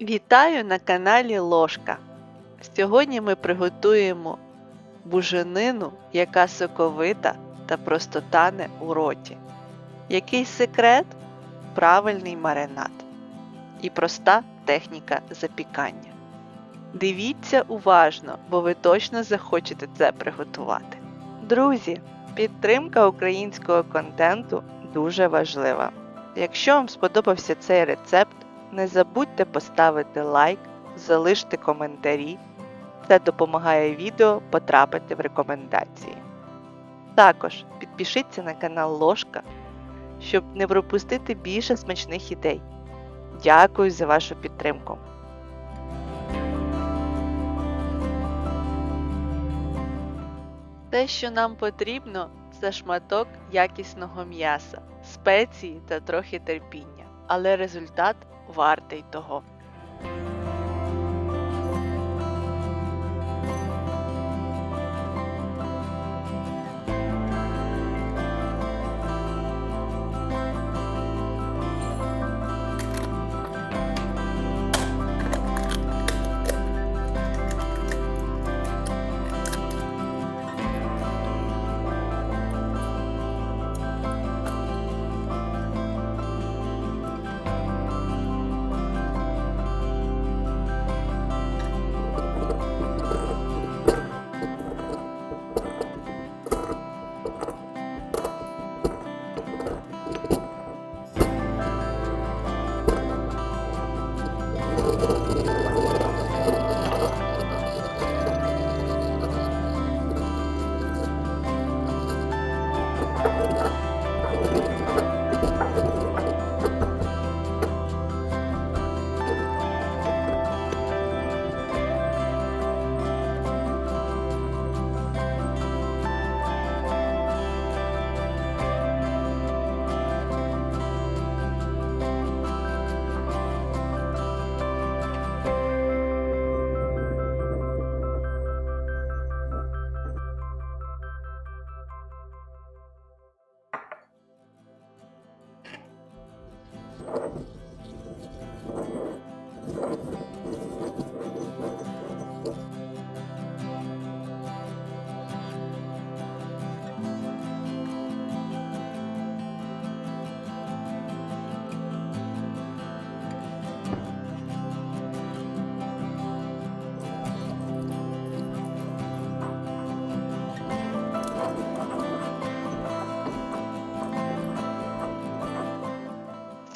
Вітаю на каналі Ложка. Сьогодні ми приготуємо буженину, яка соковита та просто тане у роті. Який секрет? Правильний маринад і проста техніка запікання. Дивіться уважно, бо ви точно захочете це приготувати. Друзі, підтримка українського контенту дуже важлива. Якщо вам сподобався цей рецепт, не забудьте поставити лайк, залиште коментарі. Це допомагає відео потрапити в рекомендації. Також підпишіться на канал Ложка, щоб не пропустити більше смачних ідей. Дякую за вашу підтримку. Те, що нам потрібно, це шматок якісного м'яса, спеції та трохи терпіння, але результат вартий того.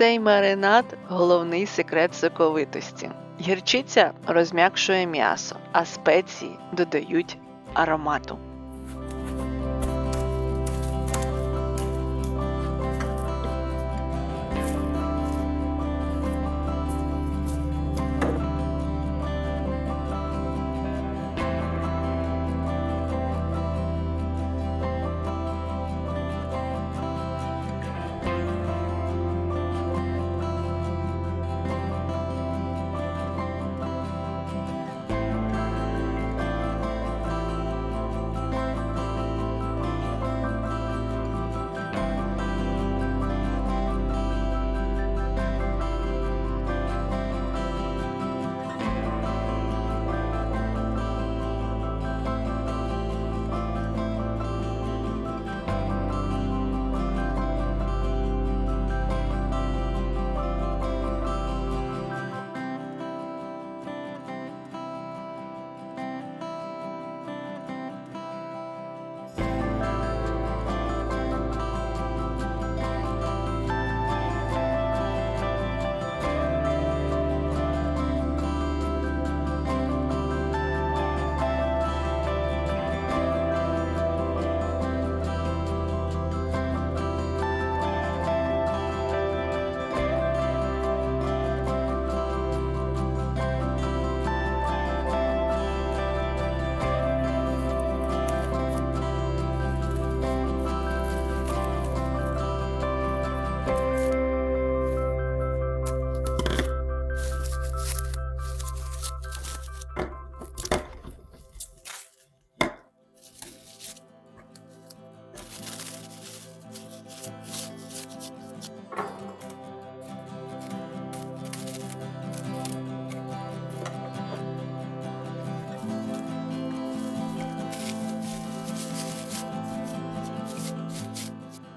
Цей маринад головний секрет соковитості. Гірчиця розм'якшує м'ясо, а спеції додають аромату.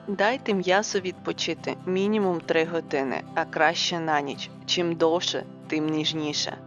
Дайте м'ясу відпочити мінімум 3 години, а краще на ніч. Чим довше, тим ніжніше.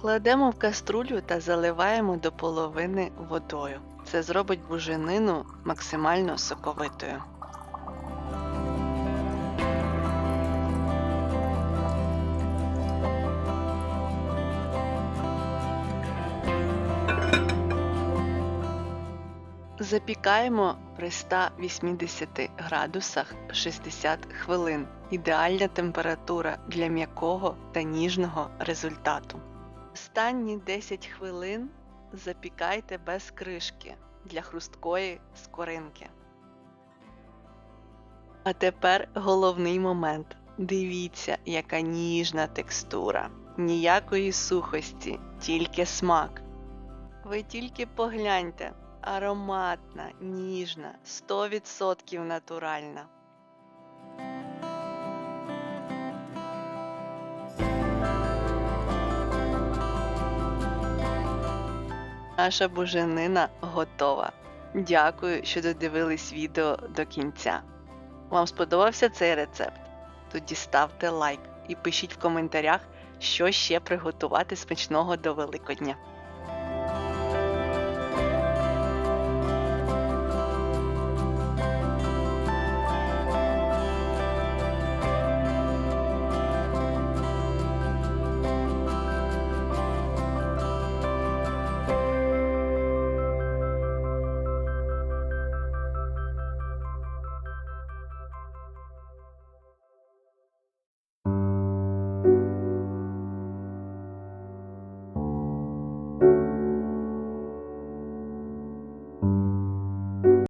Кладемо в каструлю та заливаємо до половини водою. Це зробить буженину максимально соковитою. Запікаємо при 180 градусах 60 хвилин. Ідеальна температура для м'якого та ніжного результату. Останні 10 хвилин запікайте без кришки для хрусткої скоринки. А тепер головний момент. Дивіться, яка ніжна текстура. Ніякої сухості, тільки смак. Ви тільки погляньте, ароматна, ніжна, 100% натуральна. Наша буженина готова. Дякую, що додивились відео до кінця. Вам сподобався цей рецепт? Тоді ставте лайк і пишіть в коментарях, що ще приготувати смачного до Великодня.